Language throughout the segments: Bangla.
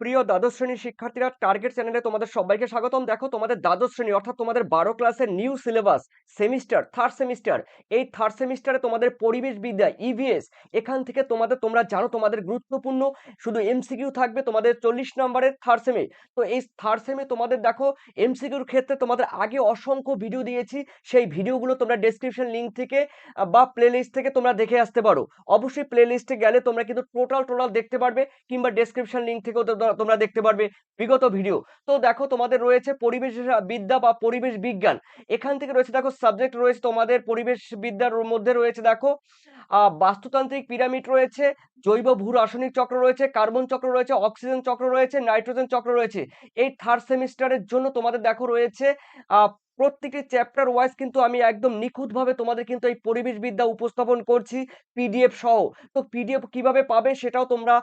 প্রিয় দ্বাদশ শ্রেণির শিক্ষার্থীরা টার্গেট চ্যানেলে তোমাদের সবাইকে স্বাগতম। দেখো, তোমাদের দ্বাদশ শ্রেণি, অর্থাৎ তোমাদের বারো ক্লাসের new syllabus semester third semester এই থার্ড সেমিস্টারে তোমাদের পরিবেশ বিদ্যা ইভিএস এখান থেকে তোমাদের, তোমরা জানো তোমাদের গুরুত্বপূর্ণ, শুধু এমসিকিউ থাকবে তোমাদের চল্লিশ নম্বরের থার্ড সেমে তো এই থার্ড সেমে তোমাদের, দেখো এমসিকিউর ক্ষেত্রে তোমাদের আগে অসংখ্য ভিডিও দিয়েছি, সেই ভিডিওগুলো তোমরা ডেসক্রিপশন লিঙ্ক থেকে বা প্লে লিস্ট থেকে তোমরা দেখে আসতে পারো। অবশ্যই প্লে লিস্টে গেলে তোমরা কিন্তু টোটাল টোটাল দেখতে পারবে, কিংবা ডেসক্রিপশন লিঙ্ক থেকেও তোমরা দেখতে পারবে বিগত ভিডিও তো দেখো, তোমাদের রয়েছে পরিবেশ বিদ্যা বা পরিবেশ বিজ্ঞান। এখান থেকে রয়েছে, দেখো সাবজেক্ট রয়েছে তোমাদের পরিবেশ বিদ্যার মধ্যে রয়েছে, দেখো বাস্তুতান্ত্রিক পিরামিড রয়েছে, জৈব ভূ রাসায়নিক চক্র রয়েছে কার্বন চক্র রয়েছে অক্সিজেন চক্র রয়েছে নাইট্রোজেন চক্র রয়েছে। এই থার্ড সেমিস্টারের জন্য তোমাদের দেখো রয়েছে প্রত্যেকটি চ্যাপ্টার ওয়াইজ কিন্তু আমি একদম নিখুঁতভাবে তোমাদের কিন্তু এই পরিবেশ বিদ্যা উপস্থাপন করছি পিডিএফ সহ। তো পিডিএফ কীভাবে পাবে সেটাও তোমরা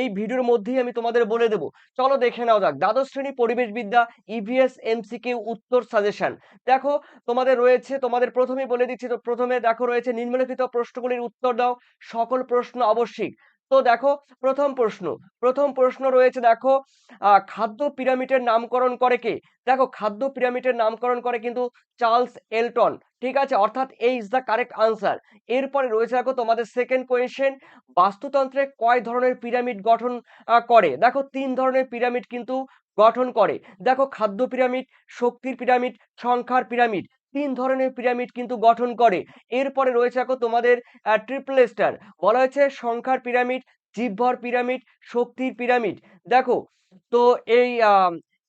এই ভিডিওর মধ্যেই আমি তোমাদের বলে দেবো। চলো দেখে নাও যাক। দ্বাদশ শ্রেণি পরিবেশ বিদ্যা ইভিএস এমসিকিউ উত্তর সাজেশন দেখো, তোমাদের রয়েছে, তোমাদের প্রথমেই বলে দিচ্ছি, তো প্রথমে দেখো রয়েছে নিম্নলিখিত প্রশ্নগুলির উত্তর দাও। সকল প্রশ্ন আবশ্যিক। তো দেখো, প্রথম প্রশ্ন। প্রথম প্রশ্ন রয়েছে দেখো খাদ্য পিরামিডের নামকরণ করে কে? দেখো, খাদ্য পিরামিডের নামকরণ করে কিন্তু চার্লস এলটন, ঠিক আছে? অর্থাৎ এই ইজ দ্য কারেক্ট আনসার এরপরে রয়েছে দেখো তোমাদের সেকেন্ড কোয়েশ্চেন বাস্তুতন্ত্রে কয় ধরনের পিরামিড গঠন করে? দেখো, তিন ধরনের পিরামিড কিন্তু গঠন করে। দেখো, খাদ্য পিরামিড, শক্তির পিরামিড, সংখ্যার পিরামিড। তিন ধরনের পিরামিড কিন্তু গঠন করে। এরপরে রয়েছে দেখো তোমাদের ট্রিপল স্টার বলা হয়েছে সংখ্যার পিরামিড জীবভর পিরামিড শক্তির পিরামিড দেখো, তো এই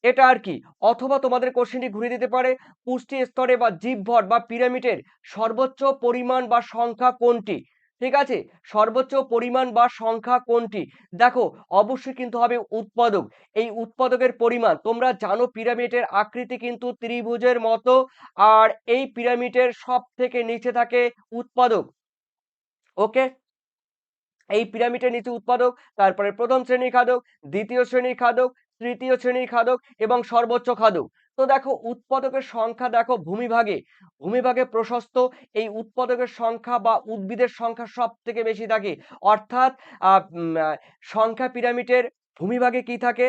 এটা আর কি? অথবা তোমাদের কোশ্চেনটি ঘুরিয়ে দিতে পারে, পুষ্টি স্তরে বা জীবভর বা পিরামিডের সর্বোচ্চ পরিমাণ বা সংখ্যা কোনটি? ঠিক আছে? সর্বোচ্চ পরিমাণ বা সংখ্যা কোনটি? দেখো, অবশ্যই কিন্তু হবে উৎপাদক। এই উৎপাদকের পরিমাণ, তোমরা জানো পিরামিডের আকৃতি কিন্তু ত্রিভুজের মতো, আর এই পিরামিডের সব থেকে নিচে থাকে উৎপাদক। ওকে? এই পিরামিডের নিচে উৎপাদক, তারপরে প্রথম শ্রেণির খাদক, দ্বিতীয় শ্রেণির খাদক, তৃতীয় শ্রেণির খাদক এবং সর্বোচ্চ খাদক। তো দেখো উৎপাদকের সংখ্যা দেখো ভূমিভাগে। ভূমিভাগে প্রশস্ত, এই উৎপাদকের সংখ্যা বা উদ্ভিদের সংখ্যা সব থেকে বেশি থাকে। অর্থাৎ সংখ্যা পিরামিডের ভূমিভাগে কি থাকে?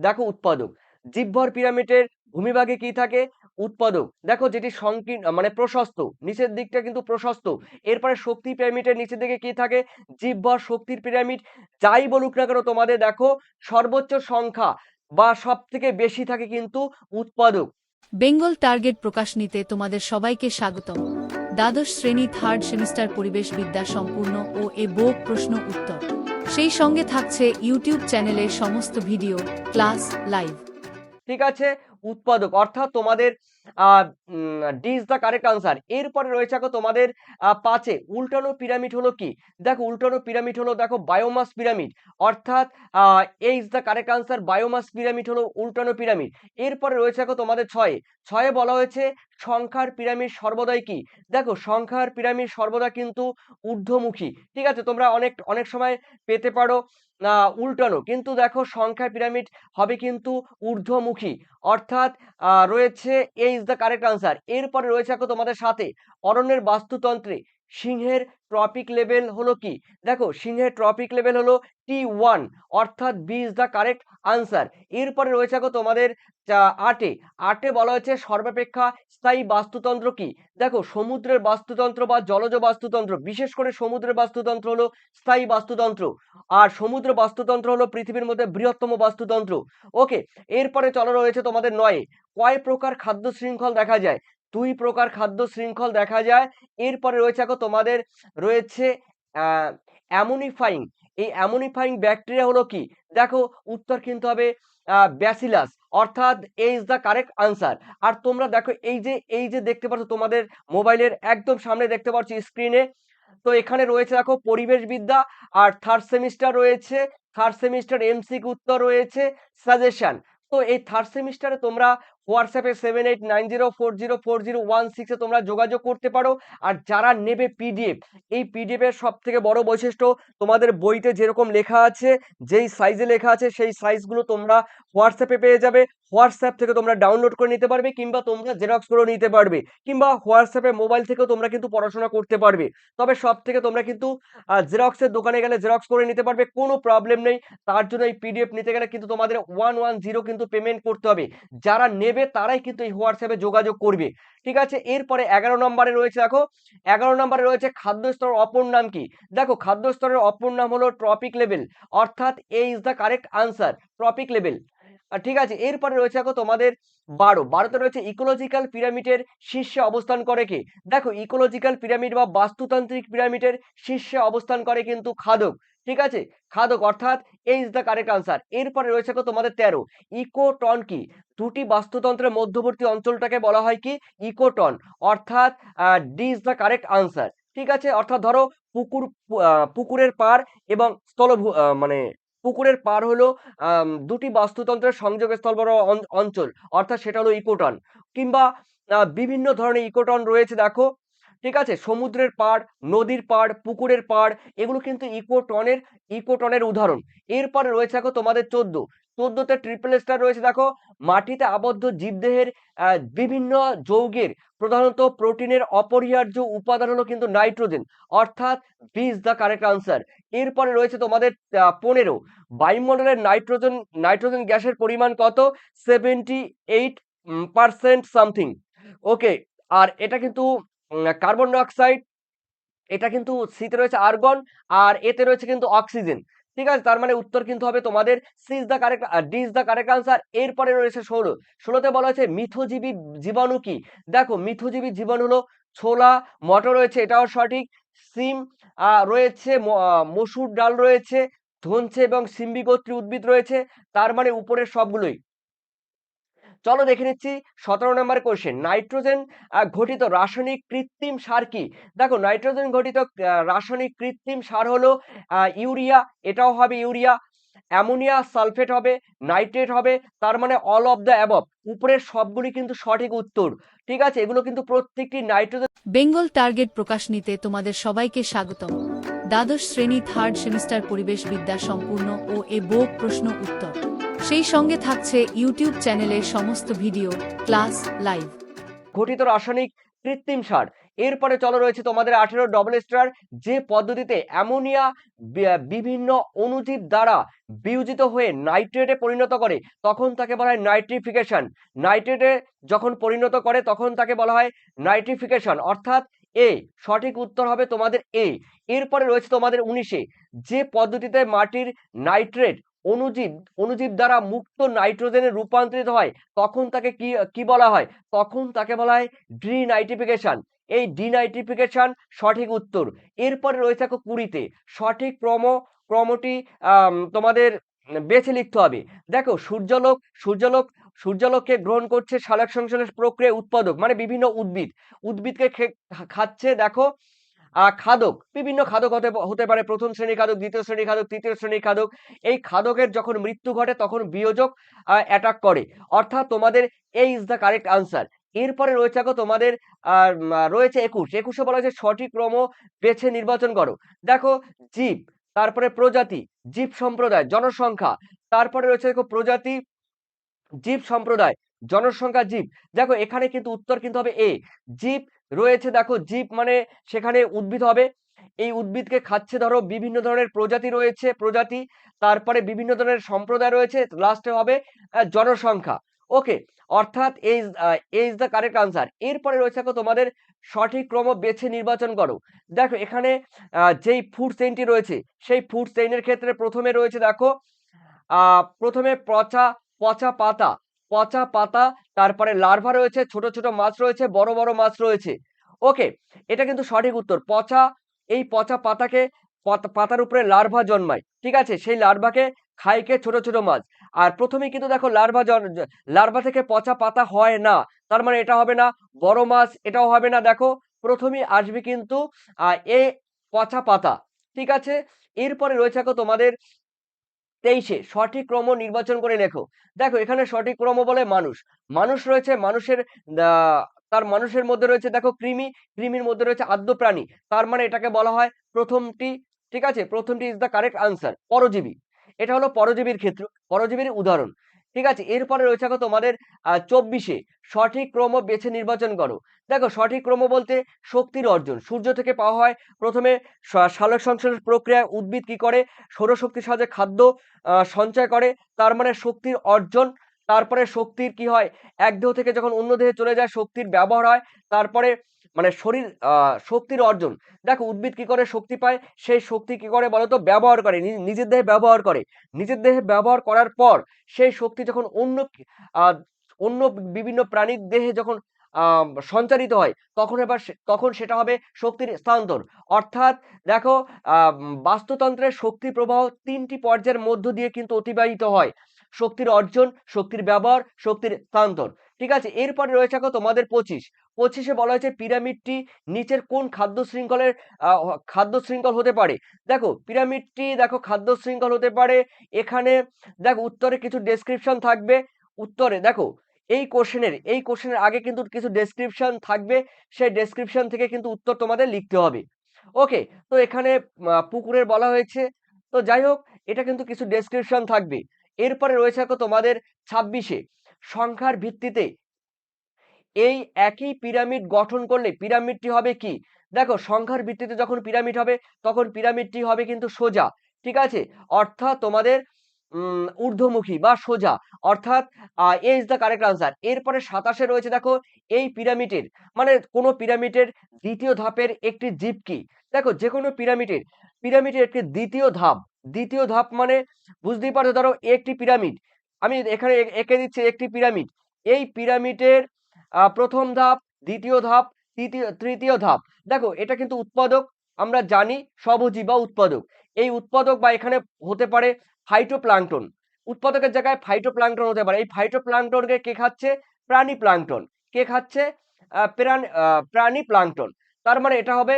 দেখো উৎপাদক। জীবভর পিরামিডের ভূমিভাগে কি থাকে? উৎপাদক। দেখো যেটি সংকীর্ণ মানে প্রশস্ত, নিচের দিকটা কিন্তু প্রশস্ত। এরপরে শক্তি পিরামিডের নিচের দিকে কি থাকে? জীবভর শক্তির পিরামিড। যাই বলুক না কেন তোমাদের দেখো সর্বোচ্চ সংখ্যা বা সব থেকে বেশি থাকে কিন্তু উৎপাদক। বেঙ্গল টার্গেট প্রকাশ নিতে তোমাদের সবাইকে স্বাগতম। দ্বাদশ শ্রেণি থার্ড সেমিস্টার পরিবেশ বিদ্যা সম্পূর্ণ ও এ বোক প্রশ্ন উত্তর। সেই সঙ্গে থাকছে ইউটিউব চ্যানেলের সমস্ত ভিডিও ক্লাস লাইভ। ঠিক আছে উৎপাদক অর্থাৎ তোমাদের D is the correct answer এরপরে রয়েছে দেখো তোমাদের পাঁচে উল্টানো পিরামিড হলো কি? দেখো উল্টানো পিরামিড হলো দেখো বায়োমাস পিরামিড অর্থাৎ A is the correct answer biomass pyramid হলো উল্টানো পিরামিড এরপরে রয়েছে দেখো তোমাদের ছয়ে। ছয়ে বলা হয়েছে সংখ্যার পিরামিড সর্বদাই কি? দেখো সংখ্যার পিরামিড সর্বদা কিন্তু ঊর্ধ্বমুখী। ঠিক আছে? তোমরা অনেক অনেক সময় পেতে পারো উল্টানো। কিন্তু দেখো সংখ্যার পিরামিড হবে কিন্তু ঊর্ধ্বমুখী। অর্থাৎ রয়েছে A is the correct answer এরপরে রয়েছে দেখো তোমাদের সাথে অরণ্যের বাস্তুতন্ত্রে। সিংহের ট্রপিক লেভেল হলো কি? দেখো, সিংহের ট্রপিক লেভেল হলো টি ওয়ান অর্থাৎ B is the correct answer এরপরে রয়েছে দেখো তোমাদের আটে আটে বলা হয়েছে সর্বাপেক্ষা স্থায়ী বাস্তুতন্ত্র কি? দেখো, সমুদ্রের বাস্তুতন্ত্র বা জলজ বাস্তুতন্ত্র, বিশেষ করে সমুদ্রের বাস্তুতন্ত্র হলো স্থায়ী বাস্তুতন্ত্র। আর সমুদ্র বাস্তুতন্ত্র হলো পৃথিবীর মধ্যে বৃহত্তম বাস্তুতন্ত্র। ওকে, এরপরে চলো রয়েছে তোমাদের নয়ে কয় প্রকার খাদ্য শৃঙ্খল দেখা যায়? দুই প্রকার খাদ্য শৃঙ্খল দেখা যায়। এরপরে রয়েছে দেখো তোমাদের রয়েছে অ্যামোনিফাইং এই অ্যামোনিফাইং ব্যাকটেরিয়া হলো কি? দেখো উত্তর কিন্তু হবে ব্যাসিলাস অর্থাৎ A is the correct answer আর তোমরা দেখো এই যে এই যে দেখতে পাচ্ছ তোমাদের মোবাইলের একদম সামনে দেখতে পাচ্ছ স্ক্রিনে তো এখানে রয়েছে দেখো পরিবেশ বিদ্যা আর থার্ড সেমিস্টার রয়েছে। থার্ড সেমিস্টার এমসিক উত্তর রয়েছে। সাজেশন তো এই থার্ড সেমিস্টারে তোমরা হোয়াটসঅ্যাপে seven eight nine zero four zero four zero one সিক্সে তোমরা যোগাযোগ করতে পারো। আর যারা নেবে পিডিএফ এই পিডিএফ এর সব থেকে বড় বৈশিষ্ট্য, তোমাদের বইতে যেরকম লেখা আছে, যেই সাইজে লেখা আছে, সেই সাইজগুলো তোমরা হোয়াটসঅ্যাপে পেয়ে যাবে। হোয়াটসঅ্যাপ থেকে তোমরা ডাউনলোড করে নিতে পারবে কিংবা তোমরা জেরক্স করে নিতে পারবে, কিংবা হোয়াটসঅ্যাপে মোবাইল থেকেও তোমরা কিন্তু পড়াশোনা করতে পারবে। তবে সব থেকে তোমরা কিন্তু জেরক্সের দোকানে গেলে জেরক্স করে নিতে পারবে, কোনো প্রবলেম নেই। তার জন্য এই পিডিএফ নিতে গেলে কিন্তু তোমাদের ওয়ান ওয়ান জিরো কিন্তু পেমেন্ট করতে হবে। যারা নেবে তারাই কিন্তু এই হোয়াটসঅ্যাপে যোগাযোগ করবে। ঠিক আছে? এরপরে এগারো নম্বরে রয়েছে দেখো, এগারো নম্বরে রয়েছে খাদ্য স্তরের অপর নাম কি? দেখো খাদ্য স্তরের অপর নাম হলো ট্রপিক লেভেল অর্থাৎ A is the correct answer trophic level ঠিক আছে? এরপরে রয়েছে দেখো তোমাদের বারো, বারোতে রয়েছে ইকোলজিক্যাল পিরামিডের শীর্ষে অবস্থান করে কি? দেখো, ইকোলজিক্যাল পিরামিড বা বাস্তুতান্ত্রিক পিরামিডের শীর্ষে অবস্থান করে কিন্তু খাদক। ঠিক আছে? খাদক, অর্থাৎ এই ইজ দ্য কারেক্ট আনসার এরপরে রয়েছে তোমাদের তেরো। ইকোটন কি? দুটি বাস্তুতন্ত্রের মধ্যবর্তী অঞ্চলটাকে বলা হয় কি? ইকোটন। অর্থাৎ D is the correct answer ঠিক আছে? অর্থাৎ ধরো পুকুর পুকুরের পার এবং স্থলভূ মানে পুকুরের পার হলো দুটি বাস্তুতন্ত্রের সংযোগ স্থল বড় অঞ্চল। অর্থাৎ সেটা হলো ইকোটন। কিংবা বিভিন্ন ধরনের ইকোটন রয়েছে দেখো। ঠিক আছে? সমুদ্রের পাড়, নদীর পাড়, পুকুরের পাড়, এগুলো কিন্তু ইকোটনের ইকোটনের উদাহরণ। এরপরে রয়েছে দেখো তোমাদের চোদ্দ। চোদ্দতে ট্রিপল স্টার রয়েছে দেখো, মাটিতে আবদ্ধ জীবদেহের বিভিন্ন যৌগের, প্রধানত প্রোটিনের অপরিহার্য উপাদান হলো কিন্তু নাইট্রোজেন, অর্থাৎ B is the correct answer এরপরে রয়েছে তোমাদের পনেরো। বায়ুমণ্ডলের নাইট্রোজেন নাইট্রোজেন গ্যাসের পরিমাণ কত? Seventy eight percent something okay আর এটা কিন্তু কার্বন ডাইঅক্সাইড এটা কিন্তু সিতে রয়েছে আর্গন আর এতে রয়েছে কিন্তু অক্সিজেন ঠিক আছে? তার মানে উত্তর কিন্তু হবে তোমাদের C is the correct D is the correct answer এরপরে রয়েছে ষোলো, ষোলোতে বলা হয়েছে মিথজীবী জীবাণু কি? দেখো, মিথজীবী জীবাণু হলো ছোলা, মটর রয়েছে, এটাও সঠিক, সিম রয়েছে মসুর ডাল রয়েছে, ধনছে এবং সিম্বিগোত্রী উদ্ভিদ রয়েছে, তার মানে উপরের সবগুলোই। চলো দেখে নিচ্ছি সতেরো নম্বর কোশ্চেন নাইট্রোজেন ঘটিত রাসায়নিক কৃত্রিম সার কি? দেখো নাইট্রোজেন ঘটিত রাসায়নিক কৃত্রিম সার হলো ইউরিয়া, এটাও হবে ইউরিয়া, অ্যামোনিয়া সালফেট হবে, নাইট্রেট হবে, তার মানে অল অফ দ্য অ্যাবভ উপরের সবগুলি কিন্তু সঠিক উত্তর, ঠিক আছে? এগুলো কিন্তু প্রত্যেকটি নাইট্রোজেন বেঙ্গল টার্গেট প্রকাশ নিতে তোমাদের সবাইকে স্বাগতম। দ্বাদশ শ্রেণি থার্ড সেমিস্টার পরিবেশ বিদ্যা সম্পূর্ণ ও এ বোক প্রশ্ন উত্তর। সেই সঙ্গে থাকছে ইউটিউব চ্যানেলের সমস্ত ভিডিও, ক্লাস, লাইভ। ঘটিত রাসায়নিক কৃত্রিম সার। এরপরে চলো রয়েছে তোমাদের আঠেরো ডবল স্টার যে পদ্ধতিতে অ্যামোনিয়া বিভিন্ন অণুজীব দ্বারা বিয়োজিত হয়ে নাইট্রেটে পরিণত করে, তখন তাকে বলা হয় নাইট্রিফিকেশন। নাইট্রেটে যখন পরিণত করে, তখন তাকে বলা হয় নাইট্রিফিকেশন। অর্থাৎ এ, সঠিক উত্তর হবে তোমাদের এ। এরপরে রয়েছে তোমাদের উনিশে। যে পদ্ধতিতে মাটির নাইট্রেট অণুজীব অনুজীব দ্বারা মুক্ত নাইট্রোজেনে রূপান্তরিত হয়, তখন তাকে কি কি বলা হয়? তখন তাকে বলা হয় ডিনাইট্রিফিকেশন এই ডিনাইট্রিফিকেশন সঠিক উত্তর। এরপরে রয়ে থাকো কুড়িতে। সঠিক ক্রম, ক্রমটি তোমাদের বেছে লিখতে হবে। দেখো সূর্যালোক সূর্যালোক, সূর্যালোককে গ্রহণ করছে সালোক সংশ্লেষ প্রক্রিয়া উৎপাদক মানে বিভিন্ন উদ্ভিদ। উদ্ভিদকে খাচ্ছে দেখো খাদক, বিভিন্ন খাদক হতে হতে পারে। প্রথম শ্রেণি খাদক, দ্বিতীয় শ্রেণি খাদক, তৃতীয় শ্রেণি খাদক। এই খাদকের যখন মৃত্যু ঘটে, তখন বিয়োজক অ্যাটাক করে। অর্থাৎ তোমাদের এই ইজ দ্য কারেক্ট আনসার এরপরে রয়েছে দেখো তোমাদের রয়েছে একুশ। একুশে বলা হয়েছে সঠিক ক্রম বেছে নির্বাচন করো। দেখো, জীব, তারপরে প্রজাতি, জীব সম্প্রদায়, জনসংখ্যা। তারপরে রয়েছে দেখো প্রজাতি, জীব সম্প্রদায়, জনসংখ্যা, জীব। দেখো, এখানে কিন্তু উত্তর কিন্তু হবে এ জীব রয়েছে দেখো জীব মানে সেখানে উদ্ভিদ হবে। এই উদ্ভিদকে খাচ্ছে ধরো বিভিন্ন ধরনের প্রজাতি রয়েছে, প্রজাতি, তারপরে বিভিন্ন ধরনের সম্প্রদায় রয়েছে লাস্টে হবে জনসংখ্যা। ওকে অর্থাৎ এই ইজ দ্য কারেক্ট আনসার এরপরে রয়েছে দেখো তোমাদের সঠিক ক্রম বেছে নির্বাচন করো। দেখো এখানে যেই ফুড চেইনটি রয়েছে, সেই ফুড চেইনের ক্ষেত্রে প্রথমে রয়েছে দেখো প্রথমে পচা পচা পাতা। পচা পাতা, তারপরে লার্ভা রয়েছে, ছোট ছোট মাছ রয়েছে, বড় বড় মাছ রয়েছে। ওকে এটা কিন্তু সঠিক উত্তর। পচা, এই পচা পাতাকে, পাতা- পাতার উপরে লার্ভা জন্মায়। ঠিক আছে? সেই লার্ভাকে খাইকে ছোট ছোট মাছ। আর প্রথমেই কিন্তু দেখো লার্ভা লার্ভা থেকে পচা পাতা হয় না। তার মানে এটা হবে না বড় মাছ, এটাও হবে না। দেখো, প্রথমেই আসবে কিন্তু এ পচা পাতা। ঠিক আছে? এরপরে রয়েছে তোমাদের তেইশে, সঠিক ক্রম নির্বাচন করে লেখো। দেখো, এখানে সঠিক ক্রম বলে মানুষ। মানুষ রয়েছে মানুষের তার মানুষের মধ্যে রয়েছে, দেখো, কৃমি। কৃমির মধ্যে রয়েছে আদ্য প্রাণী। তার মানে এটাকে বলা হয় প্রথমটি, ঠিক আছে? প্রথমটি ইজ দ্য কারেক্ট আনসার পরজীবী। এটা হলো পরজীবীর ক্ষেত্র, পরজীবীর উদাহরণ। ঠিক আছে? এরপরে রয়েছে দেখো তোমাদের চব্বিশে। সঠিক ক্রম বেছে নির্বাচন করো। দেখো সঠিক ক্রম বলতে শক্তির অর্জন। সূর্য থেকে পাওয়া হয় প্রথমে সালোক সংশ্লেষ প্রক্রিয়ায় উদ্ভিদ কি করে? সৌরশক্তির সাহায্যে খাদ্য সঞ্চয় করে। তার মানে শক্তির অর্জন। তারপরে শক্তির কি হয়? এক দেহ থেকে যখন অন্য দেহে চলে যায়, শক্তির ব্যবহার হয়। তারপরে মানে শরীর শক্তির অর্জন। দেখো, উদ্ভিদ কি করে শক্তি পায়? সেই শক্তি কি করে বলতো? ব্যবহার করে নিজের দেহে ব্যবহার করে। নিজের দেহে ব্যবহার করার পর সেই শক্তি যখন অন্য অন্য বিভিন্ন প্রাণীর দেহে যখন সঞ্চারিত হয়, তখন এবার তখন সেটা হবে শক্তির স্থানান্তর। অর্থাৎ দেখো বাস্তুতন্ত্রের শক্তি প্রবাহ তিনটি পর্যায়ের মধ্য দিয়ে কিন্তু অতিবাহিত হয়। শক্তির অর্জন, শক্তির ব্যবহার, শক্তির স্থানান্তর। ঠিক আছে? এরপরে রয়েছে দেখো তোমাদের পঁচিশ। পঁচিশে বলা হয়েছে পিরামিডটি নিচের কোন খাদ্য শৃঙ্খলের খাদ্য শৃঙ্খল হতে পারে? দেখো, পিরামিডটি দেখো খাদ্য শৃঙ্খল হতে পারে। এখানে দেখো উত্তরে কিছু ডেসক্রিপশন থাকবে। উত্তরে দেখো, এই কোশ্চেনের এই কোশ্চেনের আগে কিন্তু কিছু ডেসক্রিপশন থাকবে। সেই ডেসক্রিপশন থেকে কিন্তু উত্তর তোমাদের লিখতে হবে। ওকে তো এখানে পুকুরের বলা হয়েছে। তো যাই হোক, এটা কিন্তু কিছু ডেসক্রিপশন থাকবে। এরপরে রয়েছে তোমাদের ছাব্বিশে। সংখ্যার ভিত্তিতে এই একই পিরামিড গঠন করলে পিরামিডটি হবে কি? দেখো সংখ্যার ভিত্তিতে যখন পিরামিড হবে, তখন পিরামিডটি হবে কিন্তু সোজা, ঠিক আছে? অর্থাৎ তোমাদের ঊর্ধ্বমুখী বা সোজা, অর্থাৎ A is the correct answer এরপরে সাতাশে রয়েছে দেখো এই পিরামিডের মানে কোনো পিরামিডের দ্বিতীয় ধাপের একটি জীব কি? দেখো যে কোনো পিরামিডের পিরামিডের একটি দ্বিতীয় ধাপ। দ্বিতীয় ধাপ মানে বুঝতেই পারছ ধরো একটি পিরামিড আমি এখানে এঁকে দিচ্ছি একটি পিরামিড এই পিরামিডের প্রথম ধাপ, দ্বিতীয় ধাপ, তৃতীয় তৃতীয় ধাপ। দেখো, এটা কিন্তু উৎপাদক। আমরা জানি স্বভোজী বা উৎপাদক। এই উৎপাদক বা এখানে হতে পারে ফাইটোপ্লাঙ্কটন উৎপাদকের জায়গায় ফাইটোপ্লাঙ্কটন হতে পারে। এই ফাইটোপ্লাঙ্কটনকে কে খাচ্ছে? প্রাণী প্লাঙ্কটন কে খাচ্ছে? প্রাণ- প্রাণী প্লাঙ্কটন তার মানে এটা হবে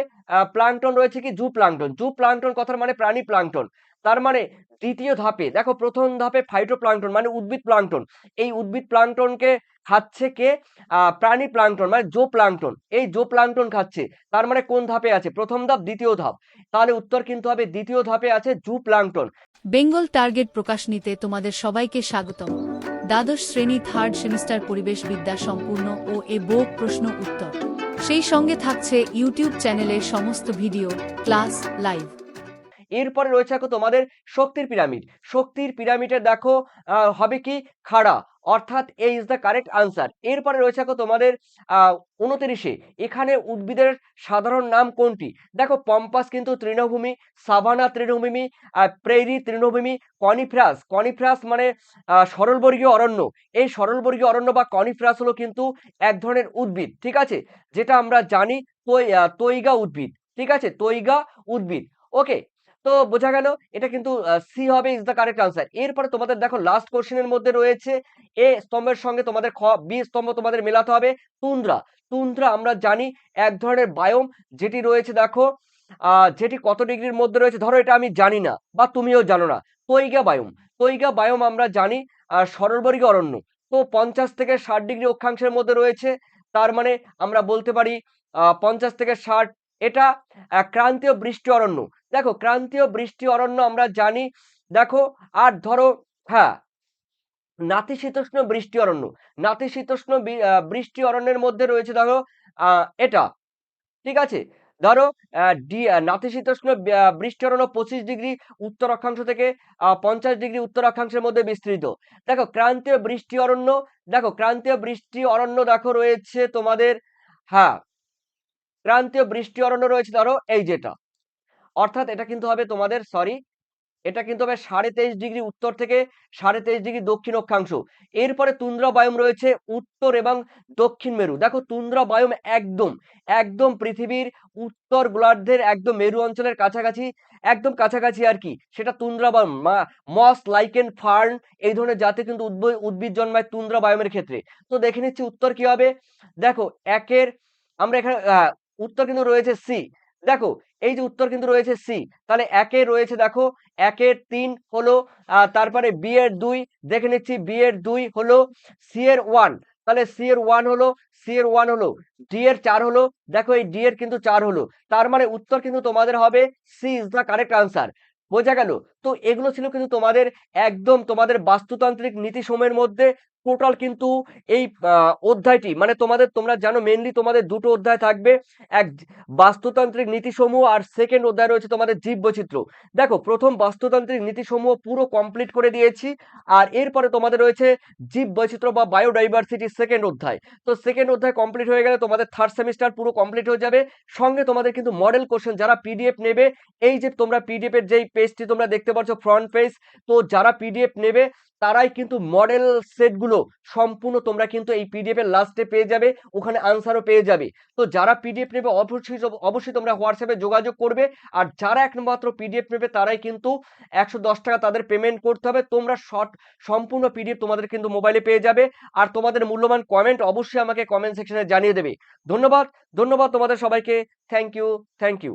প্লাংটন রয়েছে কি? জু প্লাংটন জু প্লাংটন কথার মানে প্রাণী প্লাংটন। তার মানে দ্বিতীয় ধাপে, দেখো প্রথম ধাপে ফাইটোপ্লাঙ্কটন মানে উদ্ভিদ প্লাংটন। এই উদ্ভিদ প্লাংটনকে খাচ্ছে কে? প্রাণী প্লাংটন মানে জো প্লাংটন এই জো প্লাংটন খাচ্ছে। তার মানে কোন ধাপে আছে? প্রথম ধাপ, দ্বিতীয় ধাপ। তাহলে উত্তর কিন্তু হবে দ্বিতীয় ধাপে আছে জু প্লাংটন বেঙ্গল টার্গেট প্রকাশ নিতে তোমাদের সবাইকে স্বাগতম। দ্বাদশ শ্রেণি থার্ড সেমিস্টার পরিবেশ বিদ্যা সম্পূর্ণ ও এ বোক প্রশ্ন উত্তর। সেই সঙ্গে থাকছে ইউটিউব চ্যানেলের সমস্ত ভিডিও, ক্লাস, লাইভ। এরপরে রয়েছে তোমাদের শক্তির পিরামিড। শক্তির পিরামিডের দেখো হবে কি? খাড়া। অর্থাৎ A is the correct answer এরপরে রয়েছে তোমাদের উনত্রিশে। এখানে উদ্ভিদের সাধারণ নাম কোনটি? দেখো, পম্পাস কিন্তু তৃণভূমি, সাভানা তৃণভূমি প্রেরি তৃণভূমি, কনিফ্রাস। কনিফ্রাস মানে সরলবর্গীয় অরণ্য। এই সরলবর্গীয় অরণ্য বা কনিফ্রাস হলো কিন্তু এক ধরনের উদ্ভিদ, ঠিক আছে? যেটা আমরা জানি তৈগা উদ্ভিদ, ঠিক আছে? তৈগা উদ্ভিদ। ওকে তো বোঝা গেল এটা কিন্তু সি হবে ইজ দ্য কারেক্ট আনসার এরপরে তোমাদের দেখো লাস্ট কোশ্চেনের মধ্যে রয়েছে এ স্তম্ভের সঙ্গে তোমাদের খ বি স্তম্ভ তোমাদের মেলাতে হবে, তুন্দ্রা। তুন্দ্রা আমরা জানি এক ধরনের বায়োম যেটি রয়েছে দেখো যেটি কত ডিগ্রির মধ্যে রয়েছে, ধরো এটা আমি জানি না বা তুমিও জানো না, তৈগা বায়োম তৈগা বায়োম আমরা জানি আর সরলবর্গীয় অরণ্য। তো পঞ্চাশ থেকে ষাট ডিগ্রি অক্ষাংশের মধ্যে রয়েছে, তার মানে আমরা বলতে পারি পঞ্চাশ থেকে ষাট, এটা ক্রান্তীয় বৃষ্টি অরণ্য। দেখো, ক্রান্তীয় বৃষ্টি অরণ্য আমরা জানি। দেখো, আর ধরো হ্যাঁ নাতিশীতোষ্ণ বৃষ্টি অরণ্য। নাতিশীতোষ্ণ বৃষ্টি অরণ্যের মধ্যে রয়েছে ধরো এটা, ঠিক আছে? ধরো নাতিশীতোষ্ণ বৃষ্টি অরণ্য পঁচিশ ডিগ্রি উত্তর অক্ষাংশ থেকে পঞ্চাশ ডিগ্রি উত্তর অক্ষাংশের মধ্যে বিস্তৃত। দেখো, ক্রান্তীয় বৃষ্টি অরণ্য, দেখো, ক্রান্তীয় বৃষ্টি অরণ্য দেখো রয়েছে তোমাদের হ্যাঁ ক্রান্তীয় বৃষ্টি অরণ্য রয়েছে ধরো, এই যেটা। অর্থাৎ এটা কিন্তু হবে তোমাদের সরি এটা কিন্তু হবে সাড়ে তেইশ ডিগ্রি উত্তর থেকে সাড়ে তেইশ ডিগ্রি দক্ষিণ অক্ষাংশ। এরপরে তুন্দ্রা বায়ুম রয়েছে উত্তর এবং দক্ষিণ মেরু। দেখো তুন্দ্রা বায়ুম একদম একদম পৃথিবীর উত্তর গোলার্ধের একদম মেরু অঞ্চলের কাছাকাছি, একদম কাছাকাছি আর কি। সেটা তুন্দ্রা বায়ুম মস লাইকেন ফার্ন, এই ধরনের জাতি কিন্তু উদ্ভ- উদ্ভিদ জন্মায় তুন্দ্রা বায়ুমের ক্ষেত্রে। তো দেখে নিচ্ছি উত্তর কি হবে? দেখো একের, আমরা এখানে উত্তর কিন্তু রয়েছে সি। দেখো এই যে উত্তর কিন্তু রয়েছে সি তাহলে একে রয়েছে দেখো, একের তিন হলো তারপরে বি এর দুই, দেখে নিচ্ছি বি এর দুই হলো সি এর ওয়ান তাহলে সি এর ওয়ান হলো সি এর ওয়ান হলো ডি এর চার হলো, দেখো এই ডি এর কিন্তু চার হলো, তার মানে উত্তর কিন্তু তোমাদের হবে C is the correct answer বোঝা গেল? তো এগুলো ছিল কিন্তু তোমাদের একদম তোমাদের বাস্তুতান্ত্রিক নীতিসমূহের মধ্যে টোটাল কিন্তু এই অধ্যায়টি মানে তোমাদের, তোমরা জানো মেনলি তোমাদের দুটো অধ্যায় থাকবে। এক, বাস্তুতান্ত্রিক নীতিসমূহ আর সেকেন্ড অধ্যায় রয়েছে তোমাদের জীব বৈচিত্র্য দেখো, প্রথম বাস্তুতান্ত্রিক নীতিসমূহ পুরো কমপ্লিট করে দিয়েছি, আর এরপরে তোমাদের রয়েছে জীব বৈচিত্র্য বা বায়োডাইভার্সিটি সেকেন্ড অধ্যায়। তো সেকেন্ড অধ্যায় কমপ্লিট হয়ে গেলে তোমাদের থার্ড সেমিস্টার পুরো কমপ্লিট হয়ে যাবে। সঙ্গে তোমাদের কিন্তু মডেল কোশ্চেন যারা পিডিএফ নেবে, এই যে তোমরা পিডিএফ এর যেই পেজটি তোমরা দেখতে পাচ্ছ ফ্রন্ট পেজ তো যারা পিডিএফ নেবে, তারাই কিন্তু মডেল সেটগুলো সম্পূর্ণ তোমরা কিন্তু এই পিডিএফ এর লাস্টে পেয়ে যাবে, ওখানে আনসারও পেয়ে যাবে। তো যারা পিডিএফ নেবে, অবশ্যই অবশ্যই তোমরা হোয়াটসঅ্যাপে যোগাযোগ করবে, আর যারা একমাত্র পিডিএফ নেবে, তারাই কিন্তু একশো দশ টাকা তাদের পেমেন্ট করতে হবে। তোমরা শর্ট সম্পূর্ণ পিডিএফ তোমাদের কিন্তু মোবাইলে পেয়ে যাবে, আর তোমাদের মূল্যবান কমেন্ট অবশ্যই আমাকে কমেন্ট সেকশনে জানিয়ে দেবে। ধন্যবাদ ধন্যবাদ তোমাদের সবাইকে। Thank you thank you